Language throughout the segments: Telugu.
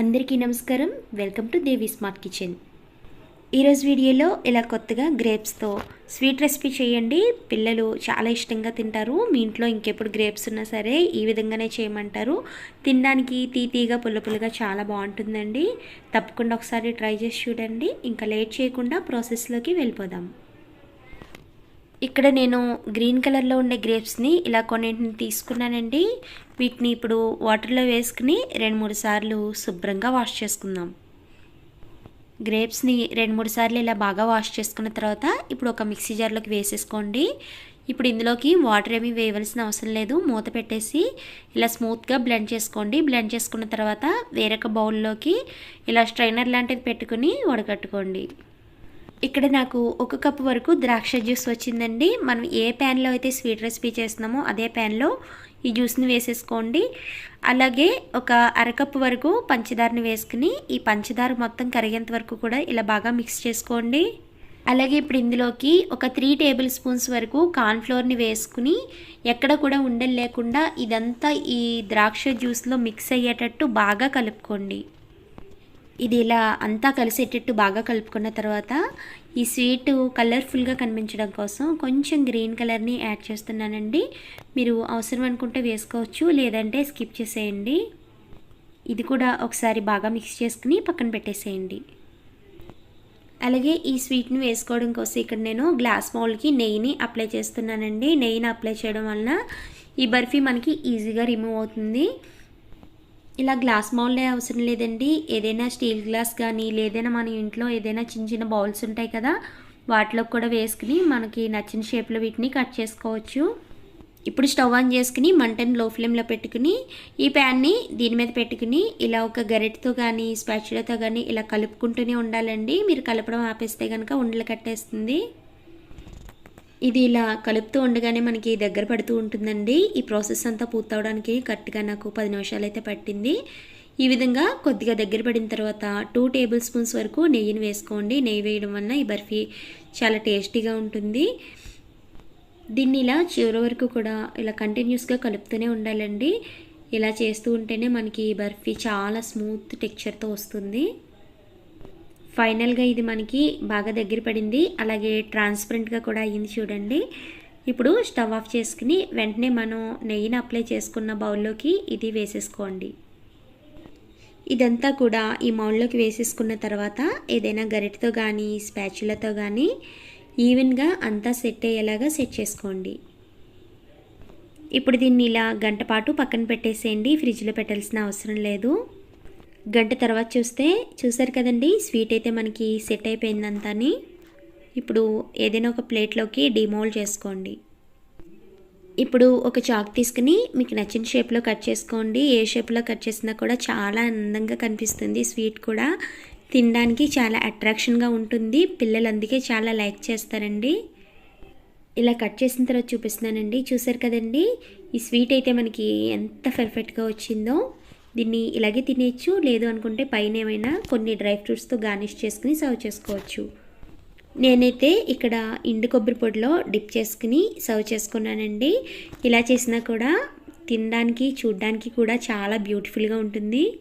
అందరికీ నమస్కారం. Welcome to Devi smart kitchen. ఈరోజు వీడియోలో ఇలా కొత్తగా గ్రేప్స్తో స్వీట్ రెసిపీ చేయండి. పిల్లలు చాలా ఇష్టంగా తింటారు. మీ ఇంట్లో ఇంకెప్పుడు గ్రేప్స్ ఉన్నా సరే ఈ విధంగానే చేయమంటారు. తినడానికి తీతీగా పుల్ల పుల్లగా చాలా బాగుంటుందండి. తప్పకుండా ఒకసారి ట్రై చేసి చూడండి. ఇంకా లేట్ చేయకుండా ప్రాసెస్లోకి వెళ్ళిపోదాం. ఇక్కడ నేను గ్రీన్ కలర్లో ఉండే గ్రేప్స్ని ఇలా కొన్నింటిని తీసుకున్నానండి. వీటిని ఇప్పుడు వాటర్లో వేసుకుని రెండు మూడు సార్లు శుభ్రంగా వాష్ చేసుకుందాం. గ్రేప్స్ని రెండు మూడు సార్లు ఇలా బాగా వాష్ చేసుకున్న తర్వాత ఇప్పుడు ఒక మిక్సీ జార్లోకి వేసేసుకోండి. ఇప్పుడు ఇందులోకి వాటర్ ఏమీ వేయవలసిన అవసరం లేదు. మూత పెట్టేసి ఇలా స్మూత్గా బ్లెండ్ చేసుకోండి. బ్లెండ్ చేసుకున్న తర్వాత వేరొక బౌల్లోకి ఇలా స్ట్రైనర్ లాంటిది పెట్టుకుని వడగట్టుకోండి ఇక్కడ నాకు ఒక కప్పు వరకు ద్రాక్ష జ్యూస్ వచ్చిందండి. మనం ఏ ప్యాన్లో అయితే స్వీట్ రెసిపీ చేస్తున్నామో అదే ప్యాన్లో ఈ జ్యూస్ని వేసేసుకోండి. అలాగే ఒక అరకప్పు వరకు పంచదారని వేసుకుని ఈ పంచదార మొత్తం కరిగేంత వరకు కూడా ఇలా బాగా మిక్స్ చేసుకోండి. అలాగే ఇప్పుడు ఇందులోకి ఒక త్రీ టేబుల్ స్పూన్స్ వరకు కార్న్ఫ్లోర్ని వేసుకుని ఎక్కడ కూడా ఉండలు లేకుండా ఇదంతా ఈ ద్రాక్ష జ్యూస్లో మిక్స్ అయ్యేటట్టు బాగా కలుపుకోండి. ఇది ఇలా అంతా కలిసేటట్టు బాగా కలుపుకున్న తర్వాత ఈ స్వీట్ కలర్ఫుల్గా కనిపించడం కోసం కొంచెం గ్రీన్ కలర్ని యాడ్ చేస్తున్నానండి. మీరు అవసరం అనుకుంటే వేసుకోవచ్చు లేదంటే స్కిప్ చేసేయండి. ఇది కూడా ఒకసారి బాగా మిక్స్ చేసుకుని పక్కన పెట్టేసేయండి. అలాగే ఈ స్వీట్ని వేసుకోవడం కోసం ఇక్కడ నేను గ్లాస్ మౌల్కి నెయ్యిని అప్లై చేస్తున్నానండి. నెయ్యిని అప్లై చేయడం వలన ఈ బర్ఫీ మనకి ఈజీగా రిమూవ్ అవుతుంది. ఇలా గ్లాస్ బౌల్లే అవసరం లేదండి. ఏదైనా స్టీల్ గ్లాస్ కానీ లేదైనా మన ఇంట్లో ఏదైనా చిన్న చిన్న బౌల్స్ ఉంటాయి కదా వాటిలో కూడా వేసుకుని మనకి నచ్చిన షేప్లో వీటిని కట్ చేసుకోవచ్చు. ఇప్పుడు స్టవ్ ఆన్ చేసుకుని మంటను లో ఫ్లేమ్లో పెట్టుకుని ఈ ప్యాన్ని దీని మీద పెట్టుకుని ఇలా ఒక గరిటతో కానీ స్పాచులతో కానీ ఇలా కలుపుకుంటూనే ఉండాలండి. మీరు కలపడం ఆపేస్తే కనుక ఉండలు కట్టేస్తుంది. ఇది ఇలా కలుపుతూ ఉండగానే మనకి దగ్గర పడుతూ ఉంటుందండి. ఈ ప్రాసెస్ అంతా పూర్తవడానికి కరెక్ట్గా నాకు పది నిమిషాలు అయితే పట్టింది. ఈ విధంగా కొద్దిగా దగ్గర పడిన తర్వాత టూ టేబుల్ స్పూన్స్ వరకు నెయ్యిని వేసుకోండి. నెయ్యి వేయడం వలన ఈ బర్ఫీ చాలా టేస్టీగా ఉంటుంది. దీన్ని ఇలా చివరి వరకు కూడా ఇలా కంటిన్యూస్గా కలుపుతూనే ఉండాలండి. ఇలా చేస్తూ ఉంటేనే మనకి ఈ బర్ఫీ చాలా స్మూత్ టెక్చర్తో వస్తుంది. ఫైనల్గా ఇది మనకి బాగా దగ్గర పడింది. అలాగే ట్రాన్స్పరెంట్గా కూడా అయ్యింది చూడండి. ఇప్పుడు స్టవ్ ఆఫ్ చేసుకుని వెంటనే మనం నెయ్యిని అప్లై చేసుకున్న బౌల్లోకి ఇది వేసేసుకోండి. ఇదంతా కూడా ఈ మౌల్లోకి వేసేసుకున్న తర్వాత ఏదైనా గరిటతో కానీ స్పాచులతో కానీ ఈవెన్గా అంతా సెట్ అయ్యేలాగా సెట్ చేసుకోండి. ఇప్పుడు దీన్ని ఇలా గంట పాటు పక్కన పెట్టేసేయండి. ఫ్రిడ్జ్లో పెట్టాల్సిన అవసరం లేదు. గంట తర్వాత చూస్తే చూసారు కదండి స్వీట్ అయితే మనకి సెట్ అయిపోయిందంతాని. ఇప్పుడు ఏదైనా ఒక ప్లేట్లోకి డిమోల్డ్ చేసుకోండి. ఇప్పుడు ఒక చాక్ తీసుకుని మీకు నచ్చిన షేప్లో కట్ చేసుకోండి. ఏ షేప్లో కట్ చేసినా కూడా చాలా అందంగా కనిపిస్తుంది స్వీట్ కూడా. తినడానికి చాలా అట్రాక్షన్గా ఉంటుంది. పిల్లలు అందుకే చాలా లైక్ చేస్తారండి. ఇలా కట్ చేసిన తర్వాత చూపిస్తున్నానండి. చూసారు కదండి ఈ స్వీట్ అయితే మనకి ఎంత పర్ఫెక్ట్గా వచ్చిందో. దీన్ని ఇలాగే తినేయచ్చు. లేదు అనుకుంటే పైన ఏమైనా కొన్ని డ్రై ఫ్రూట్స్తో గార్నిష్ చేసుకుని సర్వ్ చేసుకోవచ్చు. నేనైతే ఇక్కడ ఇండు కొబ్బరి పొడిలో డిప్ చేసుకుని సర్వ్ చేసుకున్నానండి. ఇలా చేసినా కూడా తినడానికి చూడడానికి కూడా చాలా బ్యూటిఫుల్గా ఉంటుంది.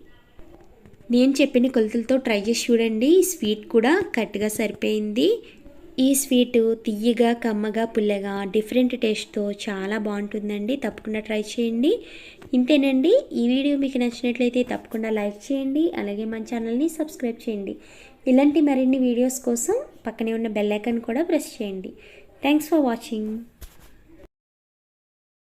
నేను చెప్పిన కొలతలతో ట్రై చేసి చూడండి. స్వీట్ కూడా కరెక్ట్గా సరిపోయింది. ఈ స్వీట్ తియ్యగా కమ్మగా పుల్లగా డిఫరెంట్ టేస్ట్తో చాలా బాగుంటుందండి. తప్పకుండా ట్రై చేయండి. ఇంతేనండి. ఈ వీడియో మీకు నచ్చినట్లయితే తప్పకుండా లైక్ చేయండి. అలాగే మన ఛానల్ని సబ్స్క్రైబ్ చేయండి. ఇలాంటి మరిన్ని వీడియోస్ కోసం పక్కనే ఉన్న బెల్ ఐకాన్ కూడా ప్రెస్ చేయండి. Thanks for watching